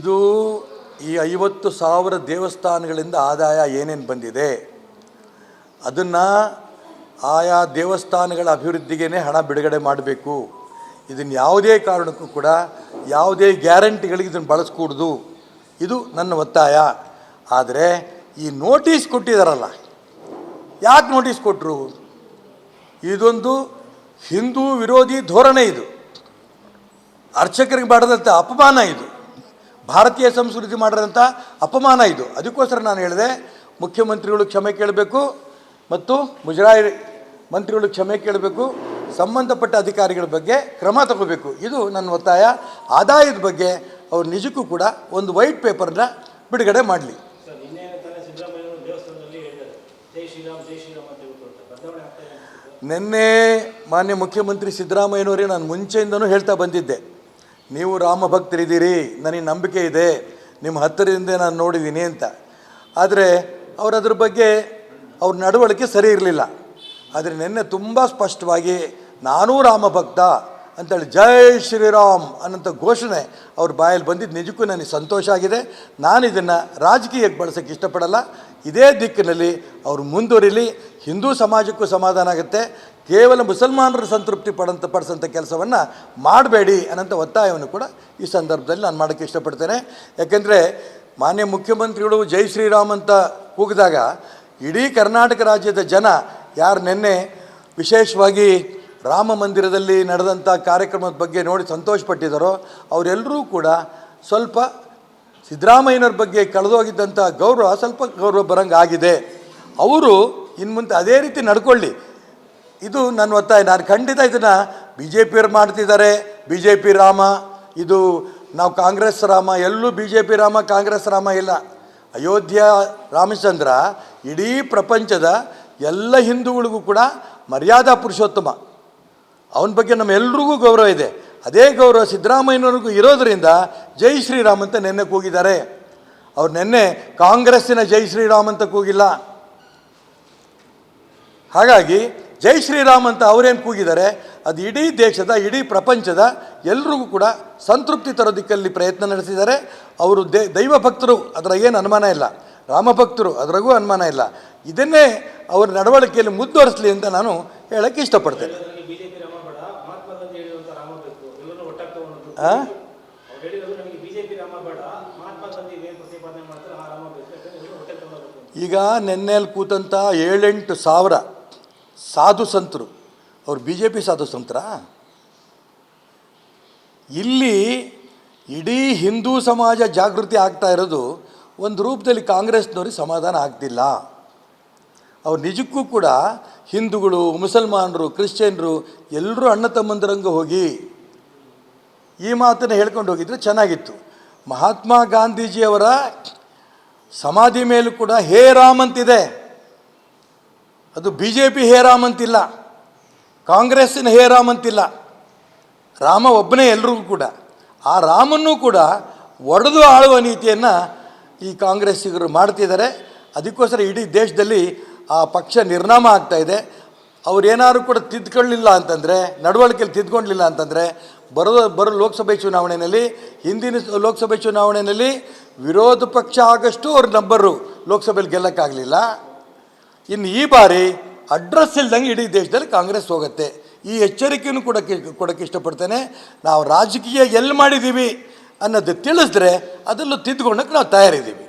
ಇದು ಈ ಐವತ್ತು ಸಾವಿರ ದೇವಸ್ಥಾನಗಳಿಂದ ಆದಾಯ ಏನೇನು ಬಂದಿದೆ? ಅದನ್ನು ಆಯಾ ದೇವಸ್ಥಾನಗಳ ಅಭಿವೃದ್ಧಿಗೆ ಹಣ ಬಿಡುಗಡೆ ಮಾಡಬೇಕು. ಇದನ್ನು ಯಾವುದೇ ಕಾರಣಕ್ಕೂ ಕೂಡ ಯಾವುದೇ ಗ್ಯಾರಂಟಿಗಳಿಗೆ ಇದನ್ನು ಬಳಸ್ಕೂಡ್ದು. ಇದು ನನ್ನ ಒತ್ತಾಯ. ಆದರೆ ಈ ನೋಟಿಸ್ ಕೊಟ್ಟಿದ್ದಾರಲ್ಲ ಯಾಕೆ ನೋಟಿಸ್ ಕೊಟ್ಟರು ಇದೊಂದು ಹಿಂದೂ ವಿರೋಧಿ ಧೋರಣೆ ಇದು. ಅರ್ಚಕರಿಗೆ ಮಾಡಿದಂಥ ಅಪಮಾನ ಇದು. ಭಾರತೀಯ ಸಂಸ್ಕೃತಿ ಮಾಡಿದಂಥ ಅಪಮಾನ ಇದು. ಅದಕ್ಕೋಸ್ಕರ ನಾನು ಹೇಳಿದೆ ಮುಖ್ಯಮಂತ್ರಿಗಳು ಕ್ಷಮೆ ಕೇಳಬೇಕು ಮತ್ತು ಮುಜರಾಯಿ ಮಂತ್ರಿಗಳು ಕ್ಷಮೆ ಕೇಳಬೇಕು ಸಂಬಂಧಪಟ್ಟ ಅಧಿಕಾರಿಗಳ ಬಗ್ಗೆ ಕ್ರಮ ತಗೋಬೇಕು. ಇದು ನನ್ನ ಒತ್ತಾಯ. ಆದಾಯದ ಬಗ್ಗೆ ಅವ್ರು ನಿಜಕ್ಕೂ ಕೂಡ ಒಂದು ವೈಟ್ ಪೇಪರ್ನ ಬಿಡುಗಡೆ ಮಾಡಲಿ. ನಿನ್ನೆ ಮಾನ್ಯ ಮುಖ್ಯಮಂತ್ರಿ ಸಿದ್ದರಾಮಯ್ಯನವರೇ ನಾನು ಮುಂಚೆಯಿಂದನೂ ಹೇಳ್ತಾ ಬಂದಿದ್ದೆ. ನೀವು ರಾಮ ಭಕ್ತರಿದ್ದೀರಿ, ನನಗೆ ನಂಬಿಕೆ ಇದೆ, ನಿಮ್ಮ ಹತ್ತಿರದಿಂದ ನಾನು ನೋಡಿದ್ದೀನಿ ಅಂತ. ಆದರೆ ಅವ್ರು ಅದ್ರ ಬಗ್ಗೆ ಅವ್ರ ನಡವಳಿಕೆ ಸರಿ ಇರಲಿಲ್ಲ. ಆದರೆ ನಿನ್ನೆ ತುಂಬ ಸ್ಪಷ್ಟವಾಗಿ ನಾನೂ ರಾಮ ಭಕ್ತ ಅಂತೇಳಿ ಜೈ ಶ್ರೀರಾಮ್ ಅನ್ನೋಂಥ ಘೋಷಣೆ ಅವ್ರ ಬಾಯಲ್ಲಿ ಬಂದಿದ್ದು ನಿಜಕ್ಕೂ ನನಗೆ ಸಂತೋಷ ಆಗಿದೆ. ನಾನು ಇದನ್ನು ರಾಜಕೀಯಕ್ಕೆ ಬಳಸೋಕ್ಕೆ ಇಷ್ಟಪಡಲ್ಲ. ಇದೇ ದಿಕ್ಕಿನಲ್ಲಿ ಅವರು ಮುಂದುವರಿಲಿ, ಹಿಂದೂ ಸಮಾಜಕ್ಕೂ ಸಮಾಧಾನ ಆಗುತ್ತೆ. ಕೇವಲ ಮುಸಲ್ಮಾನರು ಸಂತೃಪ್ತಿ ಪಡಂತ ಪಡಿಸೋಂಥ ಕೆಲಸವನ್ನು ಮಾಡಬೇಡಿ ಅನ್ನೋಂಥ ಒತ್ತಾಯವನ್ನು ಕೂಡ ಈ ಸಂದರ್ಭದಲ್ಲಿ ನಾನು ಮಾಡೋಕ್ಕೆ ಇಷ್ಟಪಡ್ತೇನೆ. ಯಾಕೆಂದರೆ ಮಾನ್ಯ ಮುಖ್ಯಮಂತ್ರಿಗಳು ಜೈ ಶ್ರೀರಾಮ್ ಅಂತ ಕೂಗಿದಾಗ ಇಡೀ ಕರ್ನಾಟಕ ರಾಜ್ಯದ ಜನ ಯಾರು ನಿನ್ನೆ ವಿಶೇಷವಾಗಿ ರಾಮ ಮಂದಿರದಲ್ಲಿ ನಡೆದಂಥ ಕಾರ್ಯಕ್ರಮದ ಬಗ್ಗೆ ನೋಡಿ ಸಂತೋಷಪಟ್ಟಿದ್ದಾರೋ ಅವರೆಲ್ಲರೂ ಕೂಡ ಸ್ವಲ್ಪ ಸಿದ್ದರಾಮಯ್ಯನವ್ರ ಬಗ್ಗೆ ಕಳೆದೋಗಿದ್ದಂಥ ಗೌರವ ಸ್ವಲ್ಪ ಗೌರವ ಬರಂಗೆ ಆಗಿದೆ ಅವರು ಇನ್ನು ಮುಂದೆ ಅದೇ ರೀತಿ ನಡ್ಕೊಳ್ಳಿ. ಇದು ನನ್ನ ಒತ್ತಾಯ. ನಾನು ಖಂಡಿತ ಇದನ್ನು ಬಿ ಜೆ ಪಿಯವ್ರು ಮಾಡ್ತಿದ್ದಾರೆ. ಬಿ ಜೆ ಪಿ ರಾಮ, ಇದು ನಾವು ಕಾಂಗ್ರೆಸ್ ರಾಮ, ಎಲ್ಲೂ B J P Rama, Congress Rama ಇಲ್ಲ. ಅಯೋಧ್ಯ ರಾಮಚಂದ್ರ ಇಡೀ ಪ್ರಪಂಚದ ಎಲ್ಲ ಹಿಂದೂಗಳಿಗೂ ಕೂಡ ಮರ್ಯಾದಾ ಪುರುಷೋತ್ತಮ. ಅವನ ಬಗ್ಗೆ ನಮ್ಮೆಲ್ರಿಗೂ ಗೌರವ ಇದೆ. ಅದೇ ಗೌರವ ಸಿದ್ದರಾಮಯ್ಯನವ್ರಿಗೂ ಇರೋದರಿಂದ ಜೈ ಶ್ರೀರಾಮ್ ಅಂತ ನೆನ್ನೆ ಕೂಗಿದ್ದಾರೆ. ಅವ್ರು ನೆನ್ನೆ ಕಾಂಗ್ರೆಸ್ಸಿನ ಜೈ ಶ್ರೀರಾಮ್ ಅಂತ ಕೂಗಿಲ್ಲ. ಹಾಗಾಗಿ ಜೈ ಶ್ರೀರಾಮ್ ಅಂತ ಅವರೇನು ಕೂಗಿದ್ದಾರೆ, ಅದು ಇಡೀ ದೇಶದ, ಇಡೀ ಪ್ರಪಂಚದ ಎಲ್ರಿಗೂ ಕೂಡ ಸಂತೃಪ್ತಿ ತರೋ ದಿಕ್ಕಲ್ಲಿ ಪ್ರಯತ್ನ ನಡೆಸಿದ್ದಾರೆ. ಅವರು ದೇ, ದೈವ ಭಕ್ತರು ಅದರ ಏನು ಅನುಮಾನ ಇಲ್ಲ. ರಾಮಭಕ್ತರು ಅದರಗೂ ಅನುಮಾನ ಇಲ್ಲ. ಇದನ್ನೇ ಅವರ ನಡವಳಿಕೆಯಲ್ಲಿ ಮುಂದುವರಿಸಲಿ ಅಂತ ನಾನು ಹೇಳಕ್ಕೆ ಇಷ್ಟಪಡ್ತೇನೆ. ಒಟ್ಟಾಗಿ ಈಗ ನೆನ್ನೆಯಲ್ಲಿ ಕೂತಂಥ ಏಳೆಂಟು ಸಾವಿರ ಸಾಧು ಸಂತರು. ಅವ್ರು ಬಿ ಜೆ ಪಿ ಸಾಧು ಸಂತರ? ಇಲ್ಲಿ ಇಡೀ ಹಿಂದೂ ಸಮಾಜ ಜಾಗೃತಿ ಆಗ್ತಾ ಇರೋದು ಒಂದು ರೂಪದಲ್ಲಿ ಕಾಂಗ್ರೆಸ್ನವ್ರಿಗೆ ಸಮಾಧಾನ ಆಗ್ತಿಲ್ಲ. ಅವ್ರು ನಿಜಕ್ಕೂ ಕೂಡ ಹಿಂದೂಗಳು, ಮುಸಲ್ಮಾನರು, ಕ್ರಿಶ್ಚಿಯನ್ರು ಎಲ್ಲರೂ ಅಣ್ಣ ತಮ್ಮಂದಿರಂಗೆ ಹೋಗಿ ಈ ಮಾತನ್ನು ಹೇಳ್ಕೊಂಡು ಹೋಗಿದ್ರೆ ಚೆನ್ನಾಗಿತ್ತು. ಮಹಾತ್ಮ ಗಾಂಧೀಜಿಯವರ ಸಮಾಧಿ ಮೇಲೂ ಕೂಡ ಹೇ ರಾಮ್ ಅಂತಿದೆ. ಅದು ಬಿ ಜೆ ಪಿ ಹೇ ರಾಮ್ ಅಂತಿಲ್ಲ, ಕಾಂಗ್ರೆಸ್ಸಿನ ಹೇರಾಮ್ ಅಂತಿಲ್ಲ, ರಾಮ ಒಬ್ಬನೇ ಎಲ್ರಿಗೂ ಕೂಡ. ಆ ರಾಮನ್ನೂ ಕೂಡ ಒಡೆದು ಆಳುವ ನೀತಿಯನ್ನು ಈ ಕಾಂಗ್ರೆಸ್ಸಿಗರು ಮಾಡ್ತಿದ್ದಾರೆ. ಅದಕ್ಕೋಸ್ಕರ ಇಡೀ ದೇಶದಲ್ಲಿ ಆ ಪಕ್ಷ ನಿರ್ನಾಮ ಆಗ್ತಾ ಇದೆ. ಅವ್ರೇನಾದ್ರು ಕೂಡ ತಿದ್ಕೊಳ್ಳಿಲ್ಲ ಅಂತಂದರೆ ನಡವಳಿಕೆಯಲ್ಲಿ ತಿದ್ಕೊಂಡಿಲ್ಲ ಅಂತಂದರೆ, ಬರೋ ಬರೋ ಲೋಕಸಭೆ ಚುನಾವಣೆಯಲ್ಲಿ, ಹಿಂದಿನ ಲೋಕಸಭೆ ಚುನಾವಣೆಯಲ್ಲಿ ವಿರೋಧ ಪಕ್ಷ ಆಗಷ್ಟು ಅವ್ರ ನಂಬರು ಲೋಕಸಭೆಯಲ್ಲಿ ಗೆಲ್ಲಕ್ಕಾಗಲಿಲ್ಲ. ಇನ್ನು ಈ ಬಾರಿ ಅಡ್ರೆಸ್ ಇಲ್ದಂಗೆ ಇಡೀ ದೇಶದಲ್ಲಿ ಕಾಂಗ್ರೆಸ್ ಹೋಗುತ್ತೆ. ಈ ಎಚ್ಚರಿಕೆಯನ್ನು ಕೊಡೋಕ್ಕೆ ಕೊಡೋಕ್ಕೆ ಇಷ್ಟಪಡ್ತೇನೆ. ನಾವು ರಾಜಕೀಯ ಎಲ್ಲಿ ಮಾಡಿದ್ದೀವಿ ಅನ್ನೋದು ತಿಳಿಸಿದ್ರೆ ಅದನ್ನು ತಿದ್ದುಕೊಳ್ಳೋಕೆ ನಾವು ತಯಾರಿದ್ದೀವಿ.